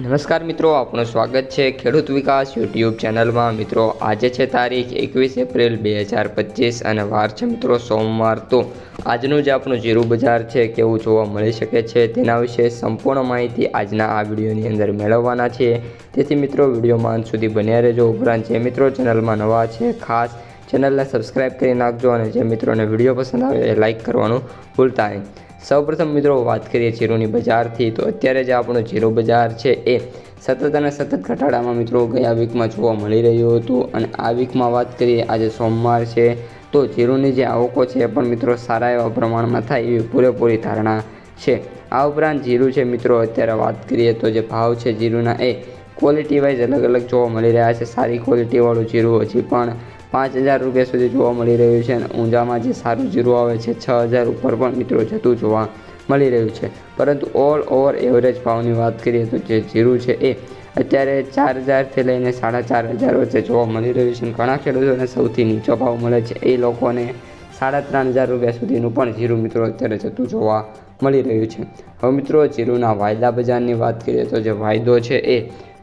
નમસ્કાર મિત્રો, આપનું સ્વાગત છે ખેડૂત વિકાસ યુટ્યુબ ચેનલમાં. મિત્રો, આજે છે તારીખ એકવીસ એપ્રિલ બે હજાર પચીસ અને વાર છે મિત્રો સોમવાર. તો આજનું જે આપણું જીરું બજાર છે, કેવું જોવા મળી શકે છે તેના વિશે સંપૂર્ણ માહિતી આજના આ વિડીયોની અંદર મેળવવાના છે. તેથી મિત્રો વિડીયોમાં અંત સુધી બન્યા રહેજો. ઉપરાંત જે મિત્રો ચેનલમાં નવા છે, ખાસ ચેનલને સબસ્ક્રાઇબ કરી નાખજો અને જે મિત્રોને વીડિયો પસંદ આવે એ લાઇક કરવાનું ભૂલતા નહીં. સૌપ્રથમ મિત્રો વાત કરીએ જીરુની બજારથી, તો અત્યારે જે આપણું જીરો બજાર છે એ સતત અને સતત ઘટાડામાં મિત્રો ગયા વીકમાં જોવા મળી રહ્યું હતું. અને આ વીકમાં વાત કરીએ, આજે સોમવાર છે, તો જીરુની જે આવકો છે એ પણ મિત્રો સારા એવા પ્રમાણમાં થાય એવી પૂરેપૂરી ધારણા છે. આ ઉપરાંત જીરું છે મિત્રો, અત્યારે વાત કરીએ તો જે ભાવ છે જીરુના એ ક્વોલિટી વાઇઝ અલગ અલગ જોવા મળી રહ્યા છે. સારી ક્વોલિટીવાળું જીરું હજી પણ પાંચ હજાર રૂપિયા સુધી જોવા મળી રહ્યું છે અને ઊંઝામાં જે સારું જીરું આવે છે, છ હજાર ઉપર પણ મિત્રો જતું જોવા મળી રહ્યું છે. પરંતુ ઓલ ઓવર એવરેજ ભાવની વાત કરીએ તો જે જીરું છે એ અત્યારે ચાર હજારથી લઈને સાડા ચાર હજાર વચ્ચે જોવા મળી રહ્યું છે ઘણા ખેડૂતોને સૌથી નીચો ભાવ મળે છે. એ લોકોને સાડા ત્રણ હજાર રૂપિયા સુધીનું પણ જીરું મિત્રો અત્યારે જતું જોવા મળી રહ્યું છે. હવે મિત્રો જીરુના વાયદા બજારની વાત કરીએ તો જે વાયદો છે એ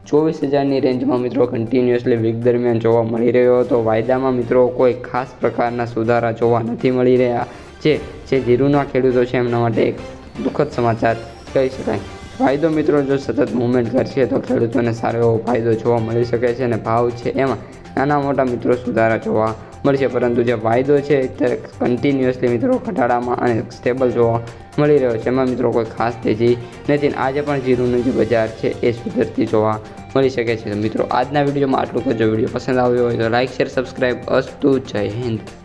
ચોવીસ હજારની રેન્જમાં મિત્રો કન્ટિન્યુઅસલી વીક દરમિયાન જોવા મળી રહ્યો હતો. વાયદામાં મિત્રો કોઈ ખાસ પ્રકારના સુધારા જોવા નથી મળી રહ્યા, જે જે જીરુના ખેડૂતો છે એમના માટે એક દુઃખદ સમાચાર કહી શકાય. ફાયદો મિત્રો જો સતત મુવમેન્ટ કરશે તો ખેડૂતોને સારો એવો ફાયદો જોવા મળી શકે છે અને ભાવ છે એમાં નાના મોટા મિત્રો સુધારા જોવા મળશે, પરંતુ જે વાયદો છે તે કન્ટિન્યુઅસલી મિત્રો ઘટાડામાં અને સ્ટેબલ જોવા મળી રહ્યો છે. એમાં મિત્રો કોઈ ખાસ તેજી નથી આજે પણ જીરુનું જે બજાર છે એ સુધરતી જોવા મળી શકે છે. મિત્રો, આજના વિડીયોમાં આટલું કરજો વીડિયો પસંદ આવ્યો હોય તો લાઇક શેર સબસ્ક્રાઈબ અસ્તુ જય હિન્દ.